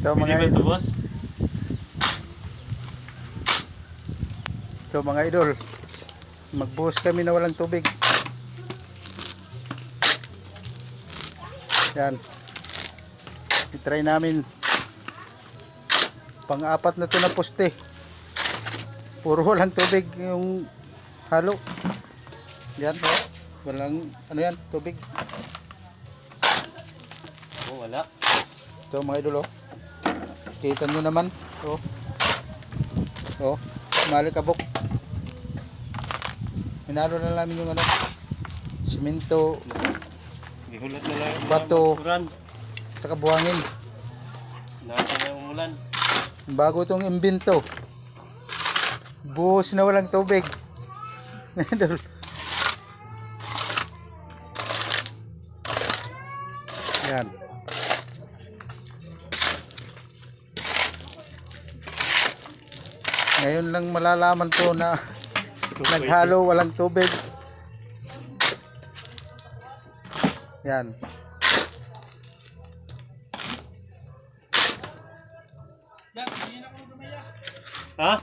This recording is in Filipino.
Ito mga ito, boss? Ito mga idol. Magbuhos kami na walang tubig. Yan. I-try namin. Pang-apat na to na poste. Puro walang tubig yung halo. Yan. Oh. Walang ano yan, tubig. Oh, wala. Ito mga idol oh. Kita nyo naman. Oh. Oh. Malikabok. Hinalo na namin yung ano. Simento. Gihulat na lang. Bato. Saka buhangin. Lahat na yung umulan. Bago itong imbento. Buhos na walang tubig. Idol. Yan. Ngayon lang malalaman ko na naghalo walang tubig. Yan. Ha?